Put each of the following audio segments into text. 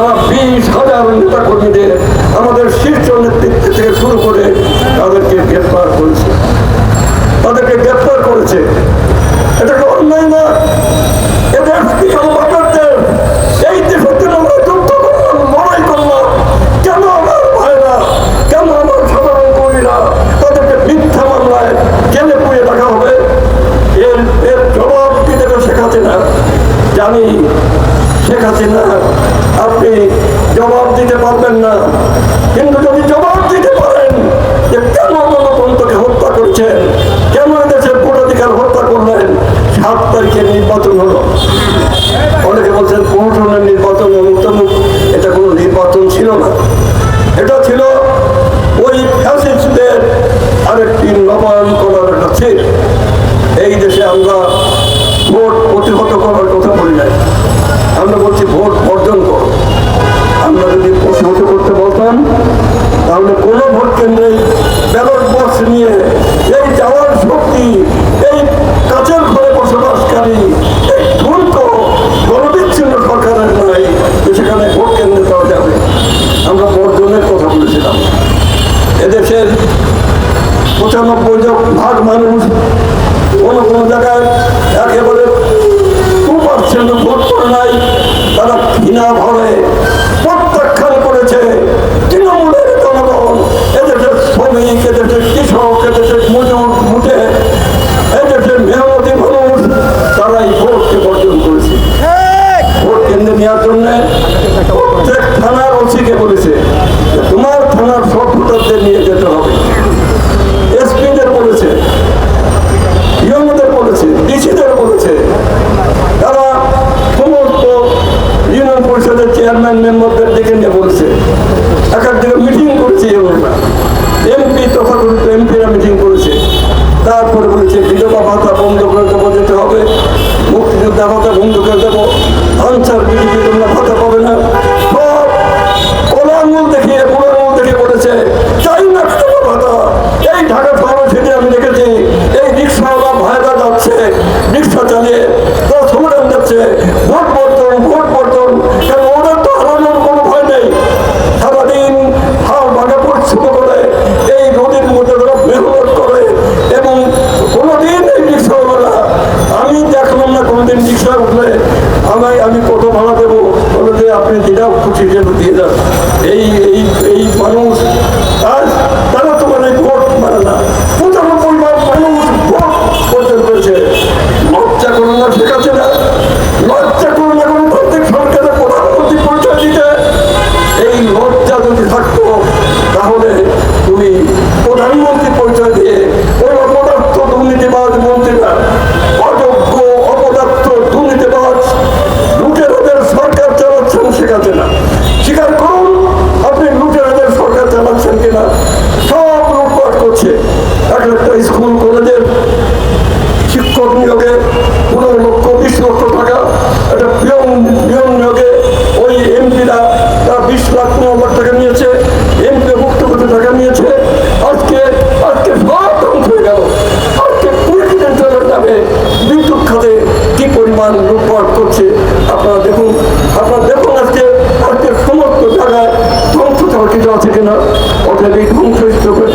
সারা বিশ হাজার নেতা কর্মীদের আমাদের শীর্ষ নেতৃত্ব থেকে শুরু করে তাদেরকে গ্রেপ্তার করেছে। তাদেরকে গ্রেপ্তার করেছে। এটাকে অন্যায় না। এটা কি আমাদের এই দেশের জন্য আমরা যুদ্ধ করলাম করলাম। কেন আমার ভাইরা, কেন আমার সাধারণ কর্মীরা তাদেরকে মিথ্যা মামলায় জেলে পুড়ে রাখা হবে? এর এর জবাব কি দেবে শেখ হাসিনা? জানি শেখাচ্ছি না করে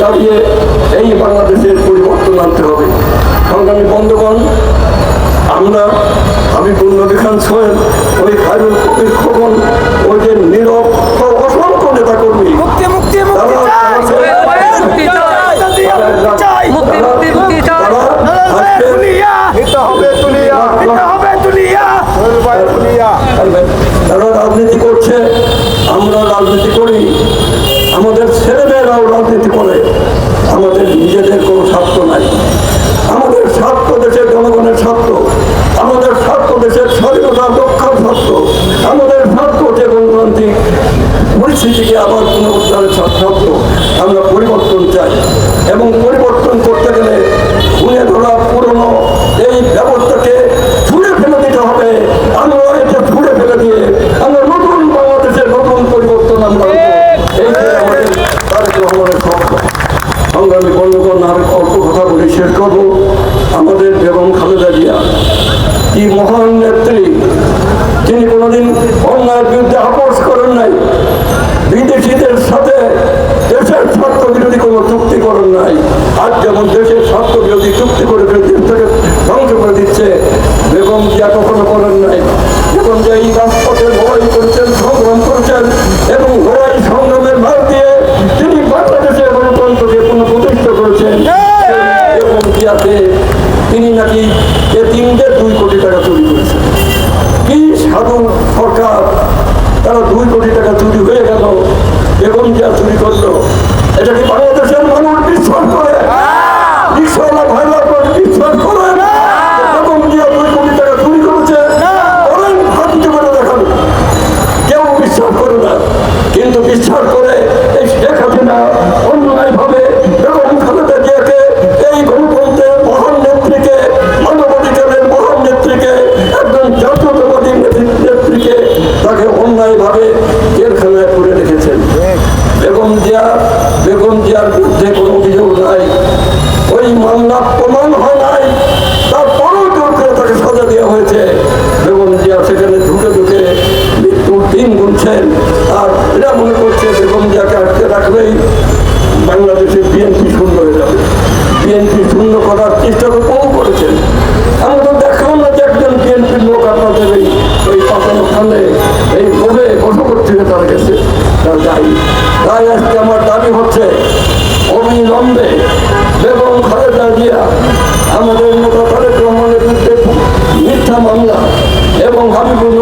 দাঁড়িয়ে এই বাংলাদেশের পরিবর্তন আনতে হবে। সংগ্রামী বন্ধগণ আমরা আমি বন্যদী খান সোহেল ওই খায়রুল কবির খোকন ওই যে নীরব অসংখ্য নেতা কর্মী তারা রাজনীতি করছে আমরা রাজনীতি করি। আমাদের ছেলে সত্য আমাদের ভাগ্য যে গণতান্ত্রিক পরিস্থিতিকে আবার পুনরুদ্ধারের সত্য আমরা পরিবর্তন চাই। এবং পরিবর্তন করতে গেলে উনি ধরা পুরনো এই ব্যবস্থাকে ফুলে ফেলে দিতে হবে। আমরা এটা ফুলে ফেলে দিয়ে আমরা নতুন বাংলাদেশের নতুন পরিবর্তন আমরা এই বন্ধুগণ, আর অল্প কথা বলে শেষ করব। আমাদের বেগম খালেদা জিয়া, কি মহান বিরোধী চুক্তি করে দেশটাকে ধ্বংস করে দিচ্ছে। বেগম জিয়া কখনো করেন নাই। বেগম জিয়া এই রাজপথে লড়াই করেছেন সংগ্রাম করেছেন এবং লড়াই সংগ্রামের মার দিয়ে তিনি বাংলাদেশের গণতন্ত্রকে পুনঃপ্রতিষ্ঠা করেছেন। বেগম জিয়াতে তিনি নাকি এ তিনদের দুই কোটি টাকা চুরি করেছেন। কি সাধু সরকার তারা দুই কোটি টাকা চুরি হয়ে গেল। বেগম জিয়া চুরি করল। এটা কি বাংলাদেশের মানুষ? বিশ্বাস বিএনপি শূন্য করার চেষ্টা কম করেছেন। আমরা তো দেখলাম না যে একজন বিএনপির লোক আপনাদের এই এই পাতানো খালে এই লোভে বসবাস থেকে তারা গেছে তারা যাই তাই আজকে আমার দাবি হচ্ছে, অবিলম্বে বেগম খালেদা জিয়া আমাদের নেতা তারেক রহমানের বিরুদ্ধে মিথ্যা মামলা এবং হাবিবুর